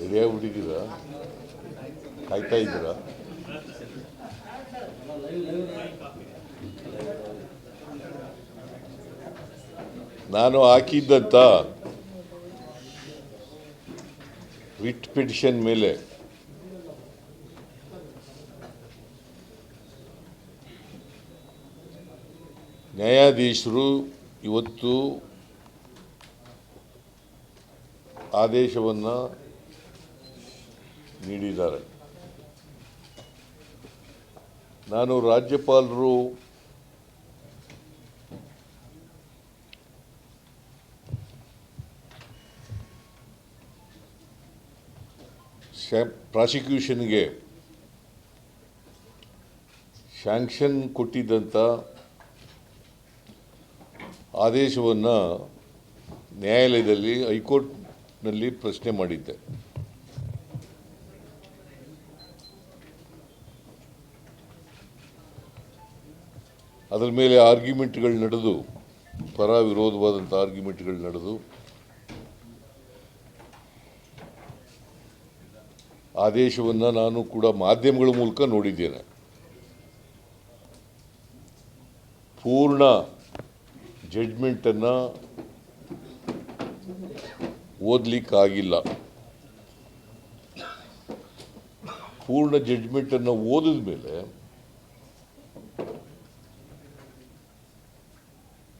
ರೆಡಿಯಾಗ್ಬಿಟ್ಟಿದ್ದೀರಾ ಕಾಯ್ತಾ ಇದ್ದೀರಾ? ನಾನು ಹಾಕಿದ್ದಂಥ ವಿಟ್ ಪಿಟಿಷನ್ ಮೇಲೆ ನ್ಯಾಯಾಧೀಶರು ಇವತ್ತು ಆದೇಶವನ್ನು ನೀಡಿದ್ದಾರೆ. ನಾನು ರಾಜ್ಯಪಾಲರು ಪ್ರಾಸಿಕ್ಯೂಷನ್ಗೆ ಶಾಂಕ್ಷನ್ ಕೊಟ್ಟಿದ್ದಂಥ ಆದೇಶವನ್ನು ನ್ಯಾಯಾಲಯದಲ್ಲಿ ಹೈಕೋರ್ಟ್ನಲ್ಲಿ ಪ್ರಶ್ನೆ ಮಾಡಿದ್ದೆ. ಅದರ ಮೇಲೆ ಆರ್ಗ್ಯುಮೆಂಟ್ಗಳು ನಡೆದು ಪರ ವಿರೋಧವಾದಂಥ ಆರ್ಗ್ಯುಮೆಂಟ್ಗಳು ನಡೆದು, ಆದೇಶವನ್ನು ನಾನು ಕೂಡ ಮಾಧ್ಯಮಗಳ ಮೂಲಕ ನೋಡಿದ್ದೇನೆ. ಪೂರ್ಣ ಜಡ್ಜ್ಮೆಂಟನ್ನು ಓದಲಿಕ್ಕಾಗಿಲ್ಲ. ಪೂರ್ಣ ಜಡ್ಜ್ಮೆಂಟನ್ನು ಓದಿದ ಮೇಲೆ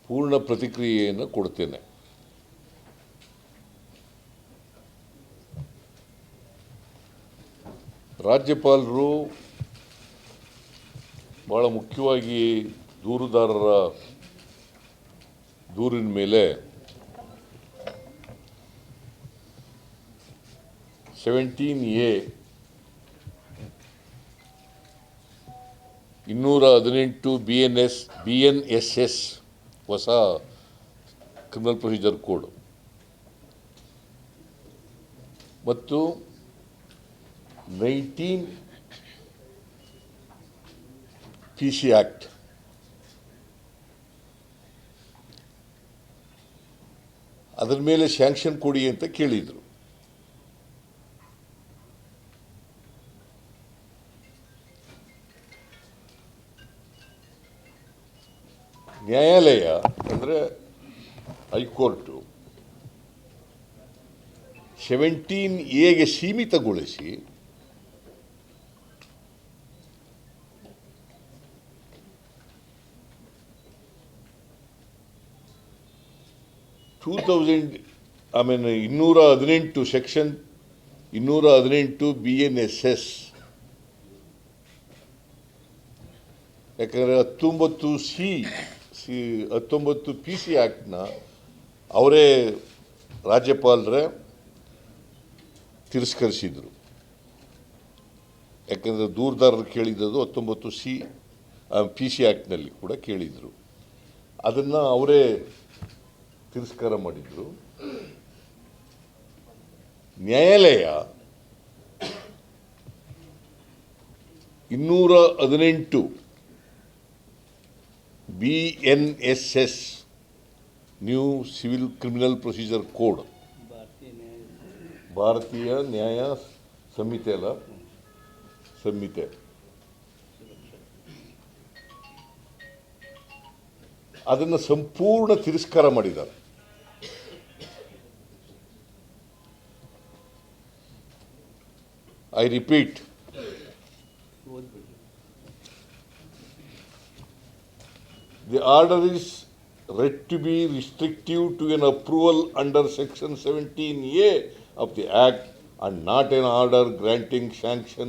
ಪೂರ್ಣ ಪ್ರತಿಕ್ರಿಯೆಯನ್ನು ಕೊಡ್ತೇನೆ. ರಾಜ್ಯಪಾಲರು ಭಾಳ ಮುಖ್ಯವಾಗಿ ದೂರುದಾರರ ದೂರಿನ ಮೇಲೆ ಸೆವೆಂಟೀನ್ ಎ ಇನ್ನೂರ ಹದಿನೆಂಟು B N S B N S S ಹೊಸ ಕ್ರಿಮಿನಲ್ ಪ್ರೊಸೀಜರ್ ಕೋಡ್ ಮತ್ತು ನೈನ್ಟೀನ್ ಪಿ ಸಿ ಆ್ಯಕ್ಟ್ ಅದರ ಮೇಲೆ ಸ್ಯಾಂಕ್ಷನ್ ಕೊಡಿ ಅಂತ ಕೇಳಿದರು. ಸೆವೆಂಟೀನ್ ಎಗೆ ಸೀಮಿತಗೊಳಿಸಿ ಟೂ ತೌಸಂಡ್ ಆಮೇಲೆ ಇನ್ನೂರ ಹದಿನೆಂಟು ಸೆಕ್ಷನ್ ಇನ್ನೂರ ಹದಿನೆಂಟು ಬಿ ಎನ್ ಎಸ್ ಎಸ್ ಯಾಕಂದರೆ ಹತ್ತೊಂಬತ್ತು ಸಿ ಸಿ ಹತ್ತೊಂಬತ್ತು ಪಿ ಸಿ ಆ್ಯಕ್ಟ್ನ ಅವರೇ ರಾಜ್ಯಪಾಲರೇ ತಿರಸ್ಕರಿಸಿದರು. ಯಾಕಂದರೆ ದೂರದಾರರು ಕೇಳಿದ್ದು ಹತ್ತೊಂಬತ್ತು ಸಿ ಪಿ ಸಿ ಆ್ಯಕ್ಟ್ನಲ್ಲಿ ಕೂಡ ಕೇಳಿದರು. ಅದನ್ನು ಅವರೇ ತಿರಸ್ಕಾರ ಮಾಡಿದರು. ನ್ಯಾಯಾಲಯ ಇನ್ನೂರ ಹದಿನೆಂಟು B N S S new civil criminal procedure code Bharatiya Nyaya ಸಮಿತಿಯಲ್ಲ ಸಮಿತೆ ಅದನ್ನು ಸಂಪೂರ್ಣ ತಿರಸ್ಕಾರ ಮಾಡಿದ್ದಾರೆ. I repeat the order is read to be restrictive to an approval under section seventeen A of the Act and not an order granting sanction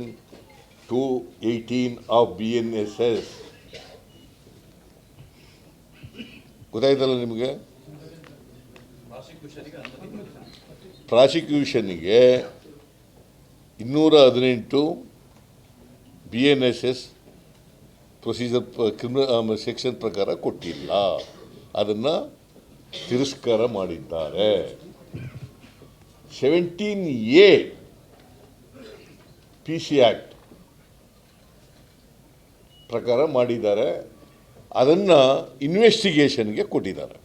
to 18 of BNSS. ಗೊತ್ತಾಯ್ತಲ್ಲ ನಿಮಗೆ? ಪ್ರಾಸಿಕ್ಯೂಷನ್ಗೆ ಇನ್ನೂರ ಹದಿನೆಂಟು B N S S procedure criminal section ಪ್ರಕಾರ ಕೊಟ್ಟಿಲ್ಲ. ಅದನ್ನು ತಿರಸ್ಕಾರ ಮಾಡಿದ್ದಾರೆ. Seventeen A, P C act ಪ್ರಕಾರ ಮಾಡಿದ್ದಾರೆ. ಅದನ್ನು ಇನ್ವೆಸ್ಟಿಗೇಷನ್ಗೆ ಕೊಟ್ಟಿದ್ದಾರೆ.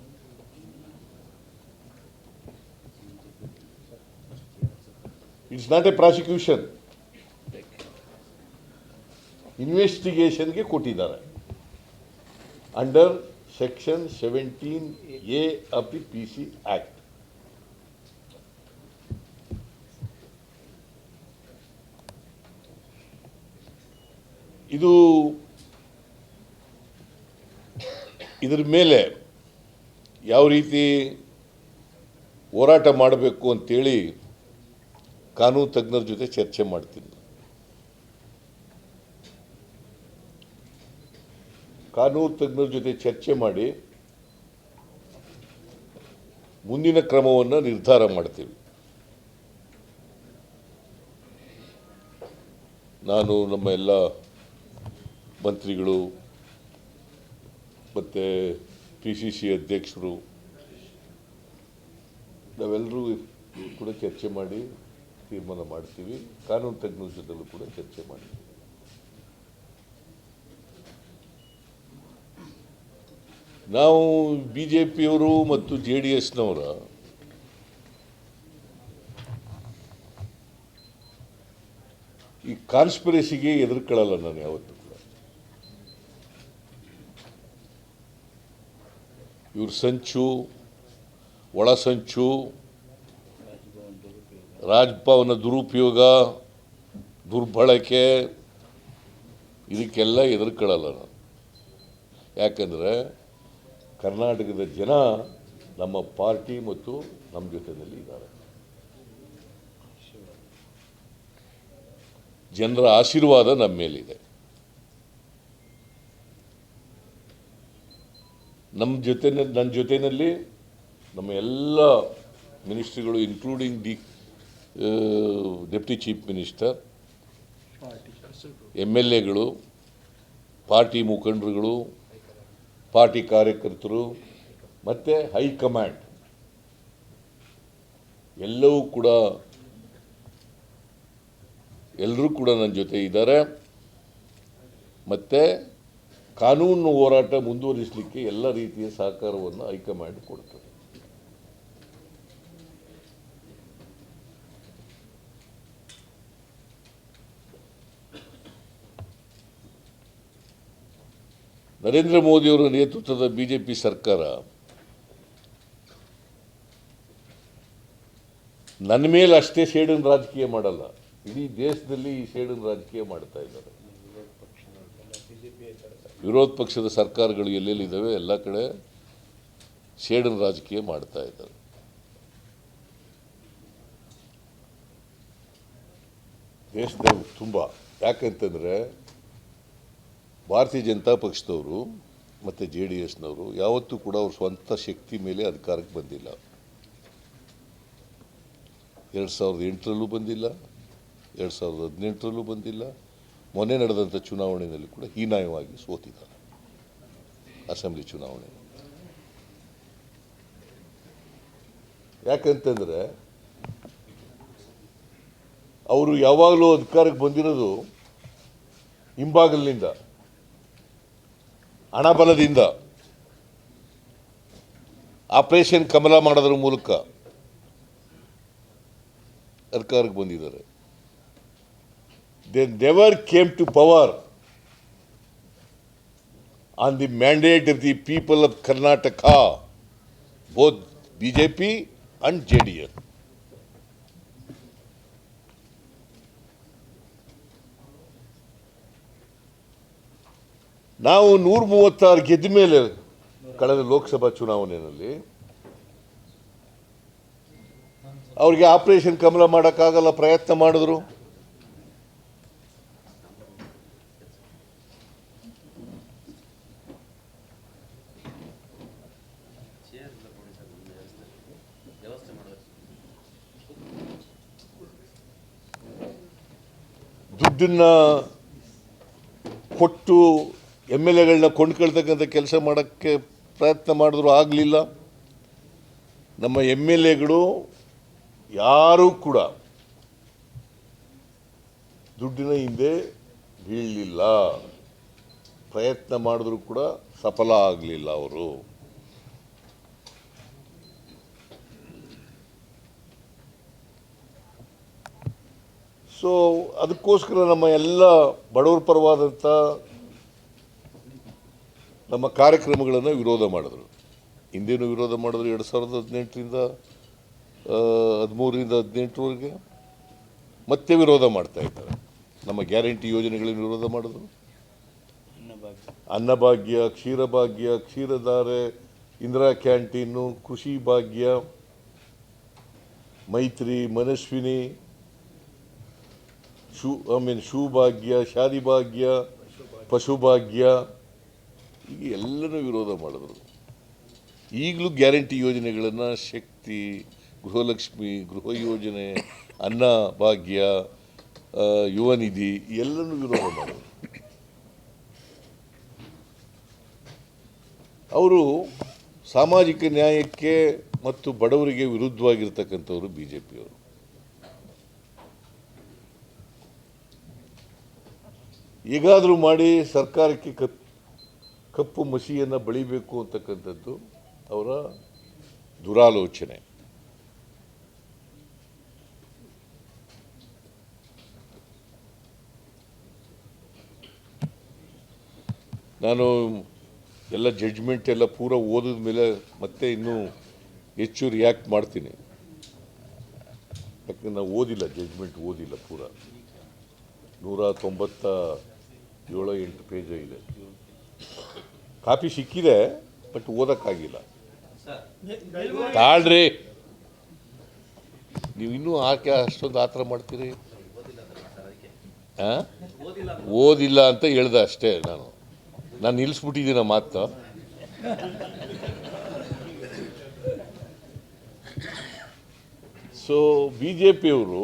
ಇಟ್ಸ್ ನಾಟ್ ಎ ಪ್ರಾಸಿಕ್ಯೂಷನ್ ಇನ್ವೆಸ್ಟಿಗೇಷನ್ಗೆ ಕೊಟ್ಟಿದ್ದಾರೆ. ಅಂಡರ್ ಸೆಕ್ಷನ್ ಸೆವೆಂಟೀನ್ ಎ ಅಪಿ ಪಿ ಸಿ ಆ್ಯಕ್ಟ್ ಇದು ಇದರ ಮೇಲೆ ಯಾವ ರೀತಿ ಹೋರಾಟ ಮಾಡಬೇಕು ಅಂತೇಳಿ ಕಾನೂನು ತಜ್ಞರ ಜೊತೆ ಚರ್ಚೆ ಮಾಡ್ತೀನಿ. ಕಾನೂನು ತಜ್ಞರ ಜೊತೆ ಚರ್ಚೆ ಮಾಡಿ ಮುಂದಿನ ಕ್ರಮವನ್ನು ನಿರ್ಧಾರ ಮಾಡ್ತೀವಿ. ನಾನು ನಮ್ಮ ಎಲ್ಲ ಮಂತ್ರಿಗಳು, ಮತ್ತು ಪಿ ಸಿ ಸಿ ಅಧ್ಯಕ್ಷರು, ನಾವೆಲ್ಲರೂ ಕೂಡ ಚರ್ಚೆ ಮಾಡಿ ತೀರ್ಮಾನ ಮಾಡ್ತೀವಿ. ಕಾನೂನು ತಜ್ಞರ ಜೊತೆಲೂ ಕೂಡ ಚರ್ಚೆ ಮಾಡಿ. ನಾವು ಬಿ ಜೆ ಪಿಯವರು ಮತ್ತು ಜೆ ಡಿ ಎಸ್ನವರ ಈ ಕಾನ್ಸ್ಪಿರಸಿಗೆ ಎದುರ್ಕೊಳ್ಳಲ್ಲ ನಾನು ಯಾವತ್ತೂ ಕೂಡ ಇವ್ರ ಸಂಚು, ಒಳ ಸಂಚು, ರಾಜ್ಭವನ ದುರುಪಯೋಗ, ದುರ್ಬಳಕೆ, ಇದಕ್ಕೆಲ್ಲ ಎದುರ್ಕೊಳ್ಳಲ್ಲ ನಾನು. ಯಾಕಂದರೆ ಕರ್ನಾಟಕದ ಜನ ನಮ್ಮ ಪಾರ್ಟಿ ಮತ್ತು ನಮ್ಮ ಜೊತೆಯಲ್ಲಿ ಇದ್ದಾರೆ. ಜನರ ಆಶೀರ್ವಾದ ನಮ್ಮ ಮೇಲಿದೆ ನಮ್ಮ ಜೊತೆ ನನ್ನ ಜೊತೆಯಲ್ಲಿ ನಮ್ಮ ಎಲ್ಲ ಮಿನಿಸ್ಟ್ರಿಗಳು including the deputy chief minister M L ಎಗಳು, ಪಾರ್ಟಿ ಮುಖಂಡರುಗಳು, ಪಾರ್ಟಿ ಕಾರ್ಯಕರ್ತರು, ಮತ್ತು ಹೈಕಮಾಂಡ್ ಎಲ್ಲವೂ ಕೂಡ ಎಲ್ಲರೂ ಕೂಡ ನನ್ನ ಜೊತೆ ಇದ್ದಾರೆ. ಮತ್ತು ಕಾನೂನು ಹೋರಾಟ ಮುಂದುವರಿಸಲಿಕ್ಕೆ ಎಲ್ಲ ರೀತಿಯ ಸಹಕಾರವನ್ನು ಹೈಕಮಾಂಡ್ ಕೊಡ್ತದೆ. ನರೇಂದ್ರ ಮೋದಿಯವರ ನೇತೃತ್ವದ ಬಿಜೆಪಿ ಸರ್ಕಾರ ನನ್ನ ಮೇಲೆ ಅಷ್ಟೇ ಸೇಡಿನ ರಾಜಕೀಯ ಮಾಡಲ್ಲ. ಇಡೀ ದೇಶದಲ್ಲಿ ಈ ಸೇಡಿನ ರಾಜಕೀಯ ಮಾಡ್ತಾ ಇದ್ದಾರೆ. ವಿರೋಧ ಪಕ್ಷದ ಸರ್ಕಾರಗಳು ಎಲ್ಲೆಲ್ಲಿದ್ದಾವೆ? ಎಲ್ಲ ಕಡೆ ಸೇಡಿನ ರಾಜಕೀಯ ಮಾಡ್ತಾ ಇದ್ದಾರೆ. ದೇಶದವರು ತುಂಬ. ಯಾಕಂತಂದರೆ ಭಾರತೀಯ ಜನತಾ ಪಕ್ಷದವರು ಮತ್ತು ಜೆ ಡಿ ಎಸ್ನವರು ಯಾವತ್ತೂ ಕೂಡ ಅವ್ರ ಸ್ವಂತ ಶಕ್ತಿ ಮೇಲೆ ಅಧಿಕಾರಕ್ಕೆ ಬಂದಿಲ್ಲ. ಎರಡು ಸಾವಿರದ ಎಂಟರಲ್ಲೂ ಬಂದಿಲ್ಲ, ಎರಡು ಸಾವಿರದ ಹದಿನೆಂಟರಲ್ಲೂ ಬಂದಿಲ್ಲ ಮೊನ್ನೆ ನಡೆದಂಥ ಚುನಾವಣೆಯಲ್ಲಿ ಕೂಡ ಹೀನಾಯವಾಗಿ ಸೋತಿದ್ದಾರೆ. ಅಸೆಂಬ್ಲಿ ಚುನಾವಣೆ. ಯಾಕಂತಂದರೆ ಅವರು ಯಾವಾಗಲೂ ಅಧಿಕಾರಕ್ಕೆ ಬಂದಿರೋದು ಹಿಂಬಾಗಲಿನಿಂದ, ಹಣಬಲದಿಂದ. ಆಪರೇಷನ್ ಕಮಲ ಮಾಡೋದ್ರ ಮೂಲಕ ಸರ್ಕಾರಕ್ಕೆ ಬಂದಿದ್ದಾರೆ. To power on the mandate of the people of Karnataka both B J P and J D ನಾವು ನೂರ ಮೂವತ್ತಾರು ಗೆದ್ದ ಮೇಲೆ ಕಳೆದ ಲೋಕಸಭಾ ಚುನಾವಣೆಯಲ್ಲಿ ಅವ್ರಿಗೆ ಆಪರೇಷನ್ ಕಮಲ ಮಾಡೋಕ್ಕಾಗಲ್ಲ ಪ್ರಯತ್ನ ಮಾಡಿದ್ರು. ದುಡ್ಡನ್ನ ಕೊಟ್ಟು ಎಂ ಎಲ್ ಎಗಳನ್ನ ಕೊಂಡ್ಕೊಳ್ತಕ್ಕಂಥ ಕೆಲಸ ಮಾಡೋಕ್ಕೆ ಪ್ರಯತ್ನ ಮಾಡಿದ್ರು ಆಗಲಿಲ್ಲ. ನಮ್ಮ ಎಂ ಎಲ್ ಎಗಳು ಯಾರೂ ಕೂಡ ದುಡ್ಡಿನ ಹಿಂದೆ ಬೀಳಲಿಲ್ಲ. ಪ್ರಯತ್ನ ಮಾಡಿದ್ರು ಕೂಡ ಸಫಲ ಆಗಲಿಲ್ಲ ಅವರು. ಸೊ ಅದಕ್ಕೋಸ್ಕರ ನಮ್ಮ ಎಲ್ಲ ಬಡವರ ಪರವಾದಂಥ ನಮ್ಮ ಕಾರ್ಯಕ್ರಮಗಳನ್ನು ವಿರೋಧ ಮಾಡಿದ್ರು. ಹಿಂದೇನು ವಿರೋಧ ಮಾಡಿದ್ರು ಎರಡು ಸಾವಿರದ ಹದಿನೆಂಟರಿಂದ ಹದಿಮೂರರಿಂದ ಹದಿನೆಂಟರವರೆಗೆ. ಮತ್ತೆ ವಿರೋಧ ಮಾಡ್ತಾ ಇದ್ದಾರೆ. ನಮ್ಮ ಗ್ಯಾರಂಟಿ ಯೋಜನೆಗಳನ್ನು ವಿರೋಧ ಮಾಡಿದ್ರು. Annabhagya, Ksheerabhagya, Ksheeradhare, Indira canteen, Krishi Bhagya, Maitri, Manaswini shoe I mean shoe Bhagya Shadi Bhagya ಪಶುಭಾಗ್ಯ ಈಗ ಎಲ್ಲನೂ ವಿರೋಧ ಮಾಡಿದ್ರು. ಈಗಲೂ ಗ್ಯಾರಂಟಿ ಯೋಜನೆಗಳನ್ನು ಶಕ್ತಿ, ಗೃಹಲಕ್ಷ್ಮಿ, ಗೃಹ ಯೋಜನೆ, ಅನ್ನ ಭಾಗ್ಯ ಯುವ ನಿಧಿ ಎಲ್ಲನೂ ವಿರೋಧ ಮಾಡಿದ್ರು. ಅವರು ಸಾಮಾಜಿಕ ನ್ಯಾಯಕ್ಕೆ ಮತ್ತು ಬಡವರಿಗೆ ವಿರುದ್ಧವಾಗಿರ್ತಕ್ಕಂಥವ್ರು ಬಿ ಜೆ ಪಿಯವರು ಹೇಗಾದರೂ ಮಾಡಿ ಸರ್ಕಾರಕ್ಕೆ ಕಪ್, ಕಪ್ಪು ಮಸಿಯನ್ನು ಬಳಿಬೇಕು ಅಂತಕ್ಕಂಥದ್ದು ಅವರ ದುರಾಲೋಚನೆ. ನಾನು ಎಲ್ಲ ಜಡ್ಜ್ಮೆಂಟ್ ಎಲ್ಲ ಪೂರ ಓದಿದ ಮೇಲೆ ಮತ್ತೆ ಇನ್ನೂ ಹೆಚ್ಚು ರಿಯಾಕ್ಟ್ ಮಾಡ್ತೀನಿ. ಯಾಕಂದ್ರೆ ನಾವು ಓದಿಲ್ಲ ಜಡ್ಜ್ಮೆಂಟ್ ಓದಿಲ್ಲ ಪೂರ. ನೂರ ತೊಂಬತ್ತ ಏಳು ಎಂಟು ಪೇಜ್ ಇದೆ. ಕಾಪಿ ಸಿಕ್ಕಿದೆ ಬಟ್ ಓದೋಕ್ಕಾಗಿಲ್ಲ. ತಾಳ್ರಿ. ನೀವು ಇನ್ನೂ ಆಕೆ ಅಷ್ಟೊಂದು ಆ ಥರ ಮಾಡ್ತೀರಿ ಓದಿಲ್ಲ ಅಂತ ಹೇಳ್ದೆ ಅಷ್ಟೇ ನಾನು. ನಾನು ನಿಲ್ಲಿಸ್ಬಿಟ್ಟಿದ್ದೀನ ಮಾತು ಸೊ ಬಿ ಜೆ ಪಿಯವರು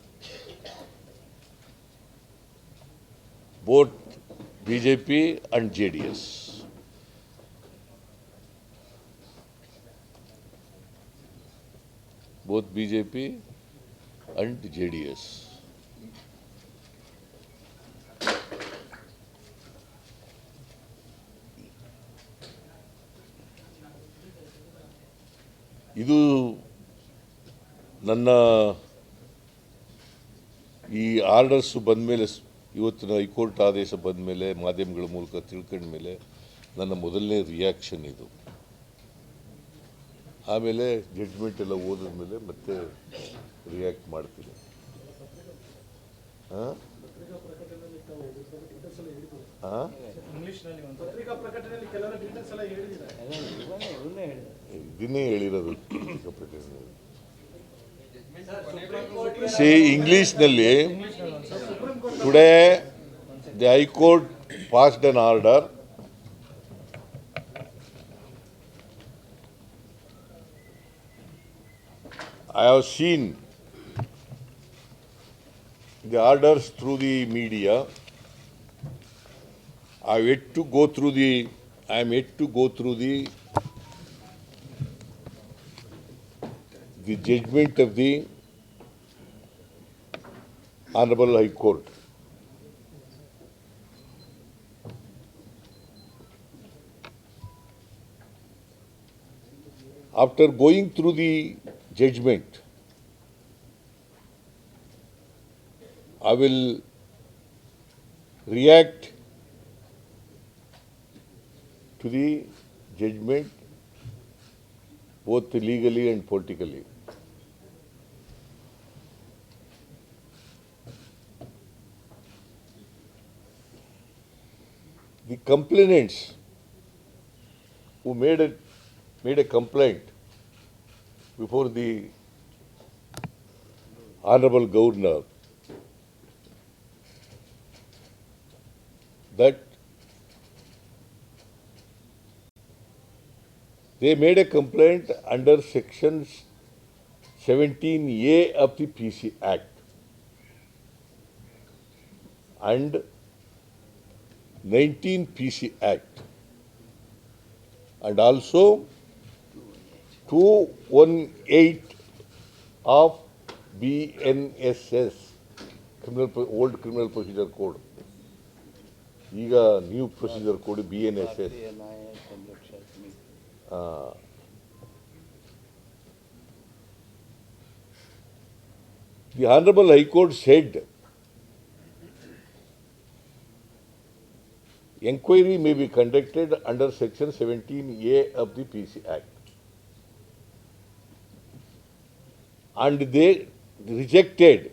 Both BJP and JDS. Both BJP and JDS. ಇದು ನನ್ನ ಈ ಆರ್ಡರ್ಸು ಬಂದ ಮೇಲೆ ಇವತ್ತಿನ ಹೈಕೋರ್ಟ್ ಆದೇಶ ಬಂದ ಮೇಲೆ ಮಾಧ್ಯಮಗಳ ಮೂಲಕ ತಿಳ್ಕೊಂಡ ಮೇಲೆ ನನ್ನ ಮೊದಲನೇ ರಿಯಾಕ್ಷನ್ ಇದು. ಆಮೇಲೆ ಜಡ್ಜ್ಮೆಂಟ್ ಎಲ್ಲ ಓದಿದ ಮೇಲೆ ಮತ್ತೆ ರಿಯಾಕ್ಟ್ ಮಾಡ್ತೀನಿ. ಇದನ್ನೇ ಹೇಳಿರೋದು ಪತ್ರಿಕಾ ಪ್ರಕಟಣೆಯಲ್ಲಿ. ಸಿ ಇಂಗ್ಲಿಷ್ನಲ್ಲಿ Today, the High Court passed an order I have seen the orders through the media. I am yet to go through the I am yet to go through the the judgment of the Honorable High Court. After going through the judgment, I will react to the judgment both legally and politically. The complainants who made a, made a complaint before the Honorable Governor that they made a complaint under sections 17A of the PC Act. And 19 PC Act. And also 218 of BNSS, criminal, Pro- old criminal procedure code. ಈಗ new procedure code B N S S ರಾಷ್ಟ್ರೀಯ ನ್ಯಾಯ ಸಂರಕ್ಷಣಾ ಸಮಿತಿ The Honorable High Court said inquiry may be conducted under section 17A of the PC Act. And they rejected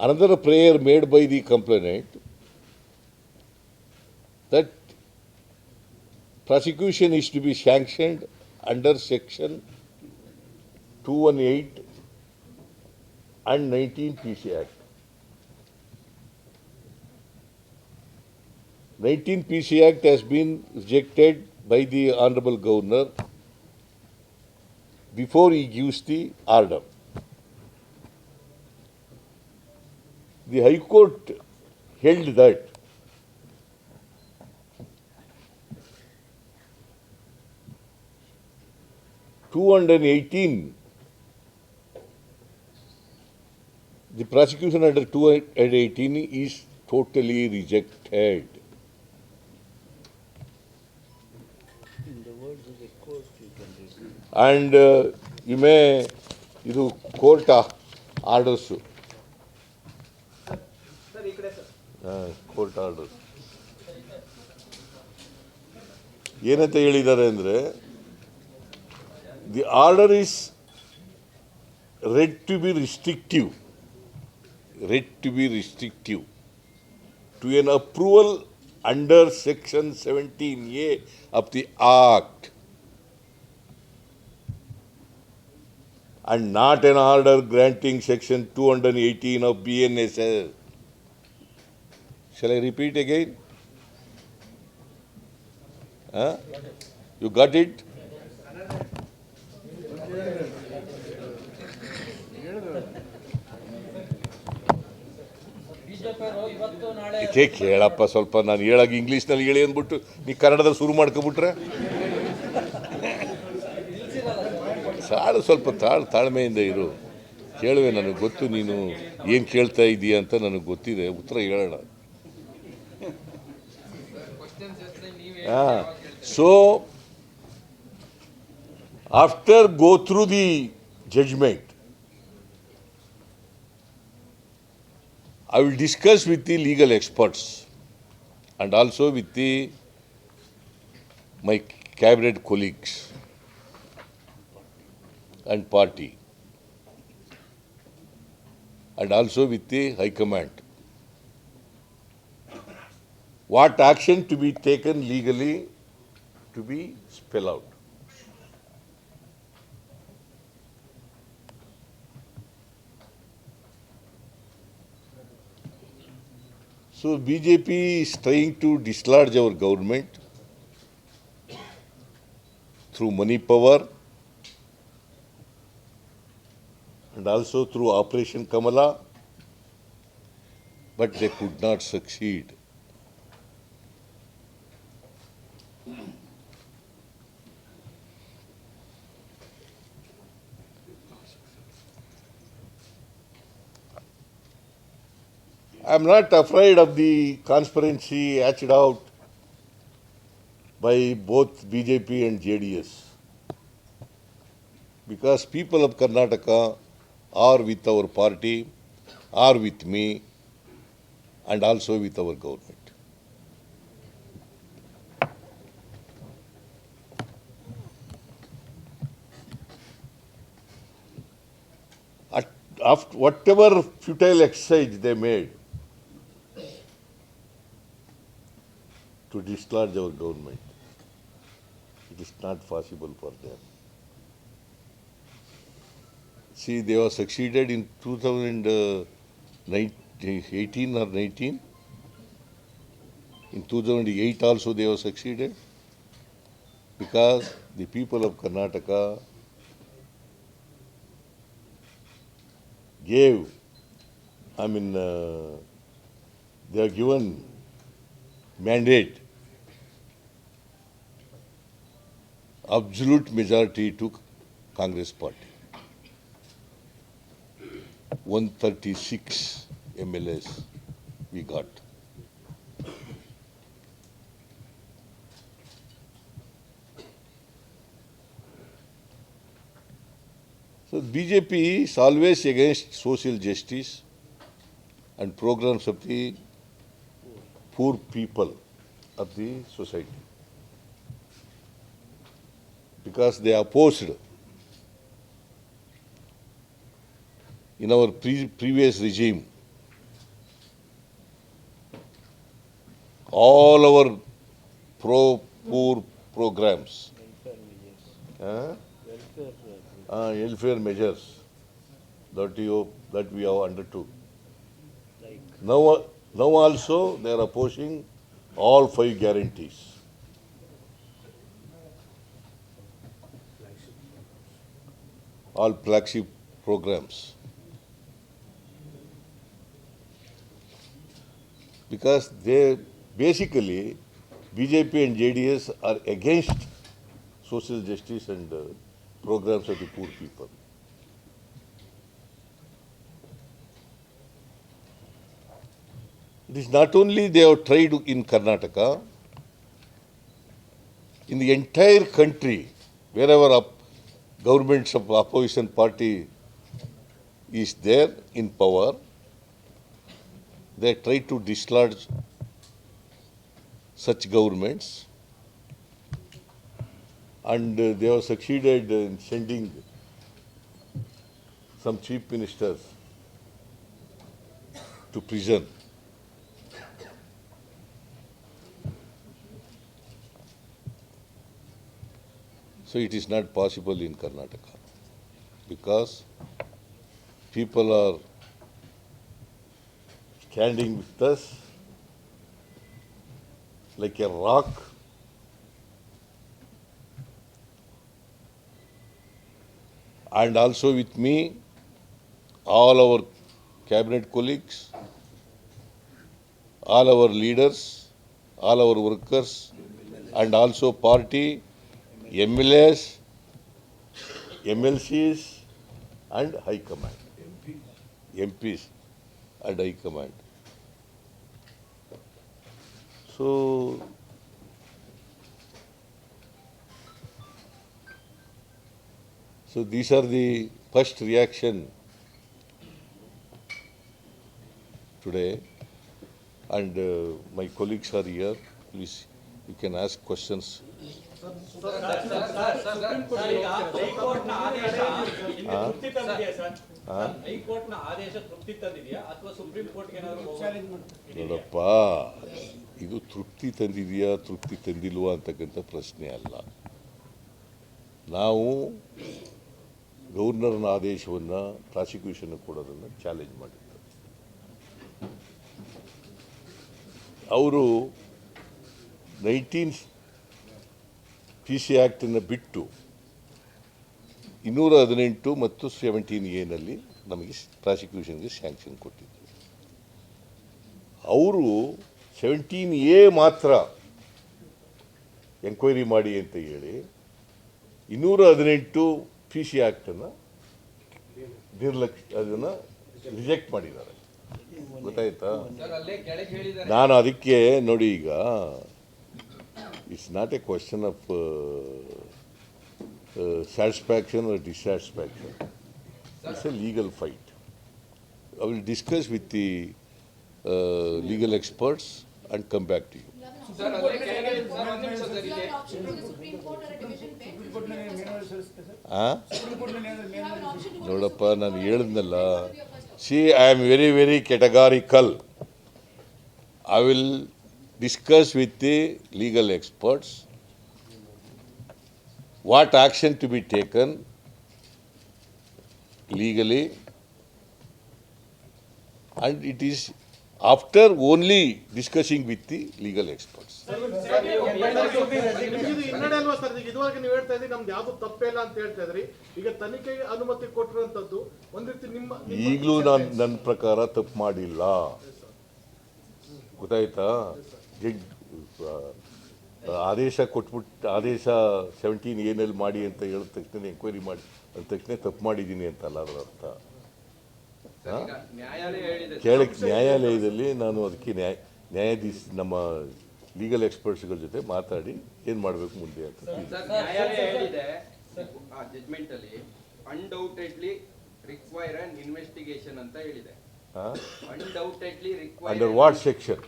another prayer made by the complainant that prosecution is to be sanctioned under section 218 and 19 PC Act. 19 PC Act has been rejected by the Honorable Governor before he gives the order. The High Court held that two hundred eighteen The prosecution under 218 is totally rejected. Read. And uh, you may, ಇದು court orders court orders ಏನಂತ ಹೇಳಿದ್ದಾರೆ ಅಂದರೆ the order is read to be restrictive read to be restrictive to an approval under section seventeen A of the act and not an order granting section 218 of BNSS. Shall I repeat again? Huh? You got it? ಕೇಳಪ್ಪ ಸ್ವಲ್ಪ ನಾನು ಹೇಳಾಗ ಇಂಗ್ಲೀಷ್ನಲ್ಲಿ ಹೇಳಿ ಅಂದ್ಬಿಟ್ಟು ನೀ ಕನ್ನಡದಲ್ಲಿ ಶುರು ಮಾಡ್ಕೊಬಿಟ್ರೆ ಸಾಳು ಸ್ವಲ್ಪ ತಾಳ್ ತಾಳ್ಮೆಯಿಂದ ಇರು. ಕೇಳುವೆ, ನನಗೆ ಗೊತ್ತು, ನೀನು ಏನು ಕೇಳ್ತಾ ಇದ್ದೀಯ ಅಂತ ನನಗೆ ಗೊತ್ತಿದೆ. ಉತ್ತರ ಹೇಳೋಣ. ಹಾಂ. So after go through the judgment I will discuss with the legal experts and also with the my cabinet colleagues. And party. And also with the high command. What action to be taken legally to be spell out? So BJP is trying to dislodge our government through money power and also through Operation Kamala, but they could not succeed. I am not afraid of the conspiracy hatched out by both BJP and JDS. Because people of Karnataka are with our party, are with me, and also with our government. At, after whatever futile exercise they made, to dislodge our government. It is not possible for them. See, they were succeeded in 2018 uh, or 19. In 2008 also they were succeeded because the people of Karnataka gave, I mean, uh, they are given mandate, absolute majority to Congress party. 136 MLAs we got. So BJP is always against social justice and programs of the poor people of the society. Because they are opposed in our pre- previous regime all our pro poor programs, welfare measures, uh, uh, welfare measures that you that we have undertook. like Now, now also they are opposing all five guarantees. All flagship programs. Because they basically BJP and JDS are against social justice and uh, programs of the poor people. It is not only they have tried in Karnataka, in the entire country, wherever up, governments of opposition party is there in power, they try to dislodge such governments and uh, they have succeeded in sending some chief ministers to prison. So it is not possible in Karnataka because people are standing with us like a rock. And also with me, all our cabinet colleagues, all our leaders, all our workers, and also party, MLAs, MLCs, and High Command. MPs and High Command. So, so these are the first reaction today, and uh, my colleagues are here. Please, you can ask questions. ಹೈಕೋರ್ಟ್ನ ಆದೇಶ ನಿಮ್ಗೆ ತೃಪ್ತಿ ತಂದಿದೆಯಾ sir? ಹಾ? ಹೈಕೋರ್ಟ್ನ ಆದೇಶ ತೃಪ್ತಿ ತಂದಿದೆಯಾ ಅಥವಾ supreme ಕೋರ್ಟ್ಗೆ ಏನಾದ್ರು ನೋಡಪ್ಪ ಇದು ತೃಪ್ತಿ ತಂದಿದೆಯಾ ತೃಪ್ತಿ ತಂದಿಲ್ವಾ ಅಂತಕ್ಕಂಥ ಪ್ರಶ್ನೆ ಅಲ್ಲ. ನಾವು ಗವರ್ನರ್ನ ಆದೇಶವನ್ನು ಪ್ರಾಸಿಕ್ಯೂಷನ್ ಕೊಡೋದನ್ನು ಚಾಲೆಂಜ್ ಮಾಡಿದ್ದು ಅವರು ನೈನ್ಟೀನ್ ಪಿ ಸಿ ಆ್ಯಕ್ಟನ್ನು ಬಿಟ್ಟು ಇನ್ನೂರ ಹದಿನೆಂಟು ಮತ್ತು ಸೆವೆಂಟೀನ್ ಎನಲ್ಲಿ ನಮಗೆ ಪ್ರಾಸಿಕ್ಯೂಷನ್ಗೆ ಸ್ಯಾಂಕ್ಷನ್ ಕೊಟ್ಟಿದ್ದರು. ಅವರು ಸೆವೆಂಟೀನ್ ಎ ಮಾತ್ರ ಎಂಕ್ವೈರಿ ಮಾಡಿ ಅಂತ ಹೇಳಿ ಇನ್ನೂರ ಹದಿನೆಂಟು ಪಿ ಸಿ ಆ್ಯಕ್ಟನ್ನು ನಿರ್ಲಕ್ಷ್ಯ ಅದನ್ನು ರಿಜೆಕ್ಟ್ ಮಾಡಿದ್ದಾರೆ. ಗೊತ್ತಾಯ್ತಾ? ನಾನು ಅದಕ್ಕೆ ನೋಡಿ ಈಗ it's not a question of satisfaction or dissatisfaction it's a legal fight I will discuss with the legal experts and come back to you. Sir, ಅಲ್ಲೇ ಕೆಳಗಡೆ ಸರ್, ಒಂದ್ ನಿಮಿಷ ಸರ್, ಇಲ್ಲಿ option to the Supreme Court or a division bench. ಆ? You have an option to go to ನೋಡಪ್ಪ Supreme ನಾನು Court or a ಹೇಳಿದ್ನಲ್ಲ division bench. Your first see I am very very categorical I will discuss with the legal experts what action to be taken legally? And it is after only discussing with the legal experts. ಈಗಲೂ ನಾನು ನನ್ನ ಪ್ರಕಾರ ತಪ್ಪು ಮಾಡಿಲ್ಲ. ಗೊತ್ತಾಯ್ತಾ? ಜಡ್ ಆ, ಆದೇಶ ಕೊಟ್ಬಿಟ್ಟು ಆದೇಶ ಸೆವೆಂಟೀನ್ ಏನಲ್ಲಿ ಮಾಡಿ ಅಂತ ಹೇಳಿದ ತಕ್ಷಣ ಎಂಕ್ವೈರಿ ಮಾಡಿ ಅಂದ ತಕ್ಷಣ ತಪ್ಪು ಮಾಡಿದ್ದೀನಿ ಅಂತಲ್ಲ ಅದರ ಅರ್ಥ ಕೇಳಕ್ಕೆ ನ್ಯಾಯಾಲಯದಲ್ಲಿ ನಾನು ಅದಕ್ಕೆ ನ್ಯಾಯ ನ್ಯಾಯಾಧೀಶ ನಮ್ಮ ಲೀಗಲ್ ಎಕ್ಸ್ಪರ್ಟ್ಸ್ಗಳ ಜೊತೆ ಮಾತಾಡಿ ಏನು ಮಾಡಬೇಕು ಮುಂದೆ ಅಂತ ಅನ್ಡೌಟೆಡ್ಲಿ ರಿಕ್ವೈರ್ ಅನ್ ಇನ್ವೆಸ್ಟಿಗೇಷನ್ ಅಂತ ಹೇಳಿದೆ. ಅಂಡರ್ ವಾಟ್ ಸೆಕ್ಷನ್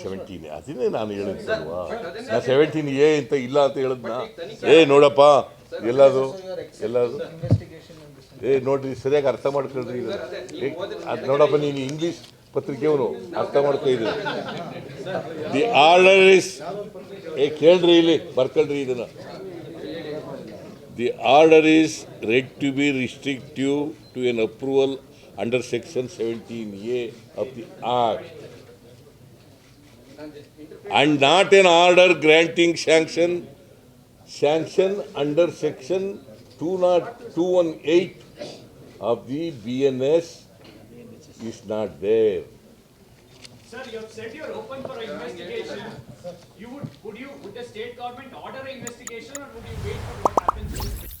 ಸೆವೆಂಟೀನ್ ಅದನ್ನೇ ನಾನು ಹೇಳಿದ್ದಲ್ವಾ ನಾ ಸೆವೆಂಟೀನ್ ಎ ಅಂತ ಇಲ್ಲ ಅಂತ ಹೇಳಿದ್ನ? ಏ ನೋಡಪ್ಪ. ಎಲ್ಲದು ಎಲ್ಲದು ಏ ನೋಡ್ರಿ ಸರಿಯಾಗಿ ಅರ್ಥ ಮಾಡ್ಕೊಳ್ರಿ. ಅದೇ, ನೋಡಪ್ಪ ನೀನು ಇಂಗ್ಲಿಷ್ ಪತ್ರಿಕೆಯವನು ಅರ್ಥ ಮಾಡ್ಕೊ ಇದು. ದಿ ಆರ್ಡರ್ ಇಸ್ ಏ ಕೇಳ್ರಿ ಇಲ್ಲಿ ಬರ್ಕೊಳ್ರಿ ಇದನ್ನ. The order is read to be restrictive to an approval under section seventeen A of the act and not an order granting sanction, sanction under section two not, two one eight of the BNS is not there. Sir, you have said you are open for an investigation. You would, would you, would the state government order an investigation or would you wait for